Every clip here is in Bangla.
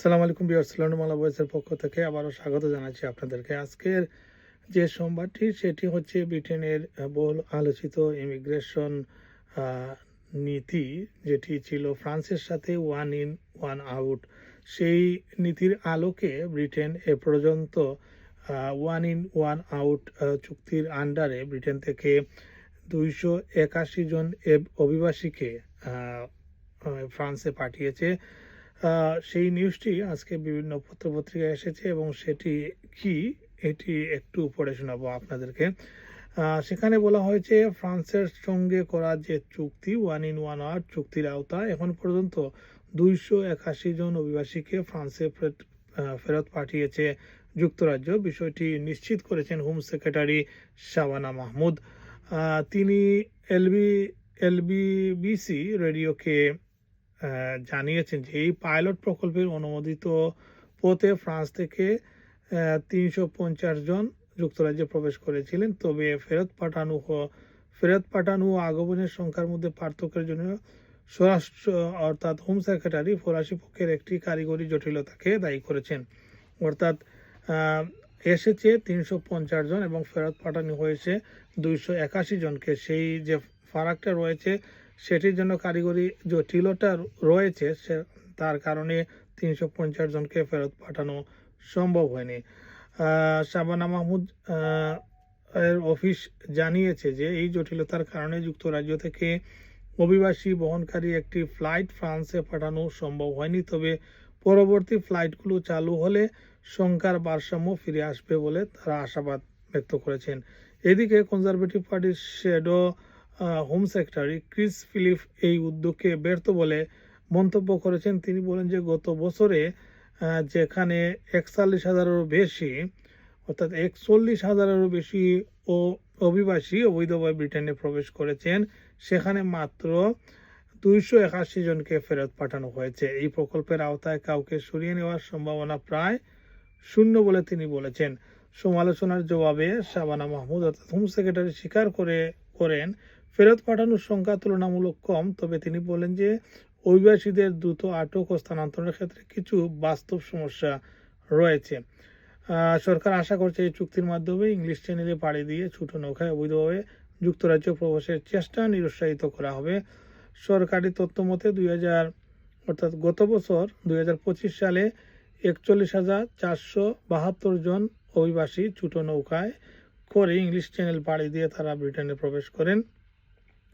সালাম আলাইকুম বিয়ার্সলাম মালা বয়েসের পক্ষ থেকে আবারও স্বাগত জানাচ্ছি আপনাদেরকে। আজকের যে সোমবারটি, সেটি হচ্ছে ব্রিটেনের বহুল আলোচিত ইমিগ্রেশন নীতি, যেটি ছিল ফ্রান্সের সাথে ওয়ান ইন ওয়ান আউট সেই নীতির আলোকে ব্রিটেন এ পর্যন্ত ওয়ান ইন ওয়ান আউট চুক্তির আন্ডারে ব্রিটেন থেকে দুইশো একাশি জন অভিবাসীকে ফ্রান্সে পাঠিয়েছে। সেই নিউজটি আজকে বিভিন্ন পত্রপত্রিকায় এসেছে এবং সেটি কি, এটি একটু পড়ে শোনাবো আপনাদেরকে। সেখানে বলা হয়েছে, ফ্রান্সের সঙ্গে করা যে চুক্তি ওয়ান ইন ওয়ান আওয়ার চুক্তির আওতায় এখন পর্যন্ত দুইশো একাশি জন অভিবাসীকে ফ্রান্সে ফেরত- পাঠিয়েছে যুক্তরাজ্য। বিষয়টি নিশ্চিত করেছেন হোম সেক্রেটারি শাবানা মাহমুদ তিনি এলবি, এলবিবিসি রেডিওকে জানিয়েছেন যে এই পাইলট প্রকল্পের অনুমোদিত পথে ফ্রান্স থেকে তিনশো পঞ্চাশ জন যুক্তরাজ্যে প্রবেশ করেছিলেন। তবে ফেরত পাঠানো ফেরত পাঠানো ও আগমনের সংখ্যার মধ্যে পার্থক্যের জন্য স্বরাষ্ট্র, অর্থাৎ হোম সেক্রেটারি ফরাসি পক্ষের একটি কারিগরি জটিলতাকে দায়ী করেছেন। অর্থাৎ এসেছে তিনশো পঞ্চাশ জন এবং ফেরত পাঠানো হয়েছে দুইশো একাশি জনকে। সেই যে ফারাকটা রয়েছে সেটির জন্য কারিগরি জটিলতা রয়েছে, সে তার কারণে তিনশো পঞ্চাশ জনকে ফেরত পাঠানো সম্ভব হয়নি। শাবানা মাহমুদ এর অফিস জানিয়েছে যে এই জটিলতার কারণে যুক্তরাজ্য থেকে অভিবাসী বহনকারী একটি ফ্লাইট ফ্রান্সে পাঠানো সম্ভব হয়নি। তবে পরবর্তী ফ্লাইটগুলো চালু হলে সংখ্যার ভারসাম্য ফিরে আসবে বলে তারা আশাবাদ ব্যক্ত করেছেন। এদিকে কনজারভেটিভ পার্টির shadow home secretary Chris Philip এই উদ্যোগকে ব্যর্থ বলে মন্তব্য করেছেন। তিনি বলেন যে, গত বছরে যেখানে একচল্লিশ হাজারেরও বেশি, অর্থাৎ একচল্লিশ হাজারেরও বেশি ও অভিবাসী অবৈধভাবে ব্রিটেনে প্রবেশ করেছেন, সেখানে মাত্র দুইশো একাশি জনকে ফেরত পাঠানো হয়েছে। এই প্রকল্পের আওতায় কাউকে সরিয়ে নেওয়ার সম্ভাবনা প্রায় শূন্য বলে তিনি বলেছেন। সমালোচনার জবাবে শাবানা মাহমুদ, অর্থাৎ হোম সেক্রেটারি স্বীকার করে, করেন ফেরত পাঠানোর সংখ্যা তুলনামূলক কম, তবে তিনি বলেন যে অভিবাসীদের দ্রুত আটক ও স্থানান্তরের ক্ষেত্রে কিছু বাস্তব সমস্যা রয়েছে। সরকার আশা করছে এই চুক্তির মাধ্যমে ইংলিশ চ্যানেলে পাড়ি দিয়ে ছোট নৌকায় অবৈধভাবে যুক্তরাজ্য প্রবেশের চেষ্টা নিরুৎসাহিত করা হবে। সরকারি তথ্য মতে দুই হাজার, অর্থাৎ গত বছর দুই হাজার পঁচিশ সালে একচল্লিশ হাজার চারশো বাহাত্তর জন অভিবাসী ছোট নৌকায় করে ইংলিশ চ্যানেল পাড়ি দিয়ে তারা ব্রিটেনে প্রবেশ করেন।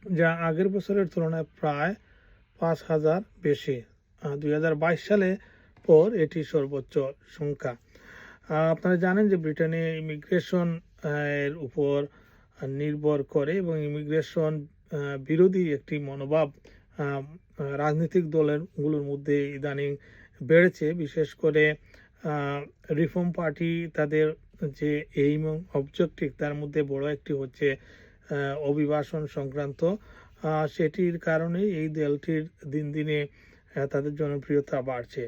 যা আগের বছরের তুলনায় প্রায় পাঁচ হাজার বেশি। দুই হাজার বাইশ সালে পর এটি সর্বোচ্চ সংখ্যা। আপনারা জানেন যে ব্রিটেনে ইমিগ্রেশন এর উপর নির্ভর করে এবং ইমিগ্রেশন বিরোধী একটি মনোভাব রাজনৈতিক দলেরগুলোর মধ্যে ইদানিং বেড়েছে। বিশেষ করে রিফর্ম পার্টি তাদের যে এইম অবজেক্টিভ, তার মধ্যে বড় একটি হচ্ছে অভিবাসন সংক্রান্ত। সেটির কারণে এই দলটির দিন দিনে তাদের জনপ্রিয়তা বাড়ছে।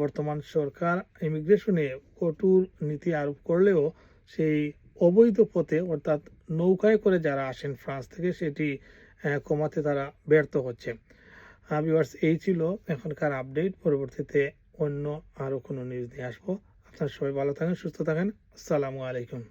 বর্তমান সরকার ইমিগ্রেশনে কঠোর নীতি আরোপ করলেও সেই অবৈধ পথে, অর্থাৎ নৌকায় করে যারা আসেন ফ্রান্স থেকে, সেটি কমাতে তারা ব্যর্থ হচ্ছে। ভিউয়ার্স এই ছিল এখনকার আপডেট। পরবর্তীতে অন্য আরও কোনো নিউজ নিয়ে আসব। আপনারা সবাই ভালো থাকেন, সুস্থ থাকেন। আসসালামু আলাইকুম।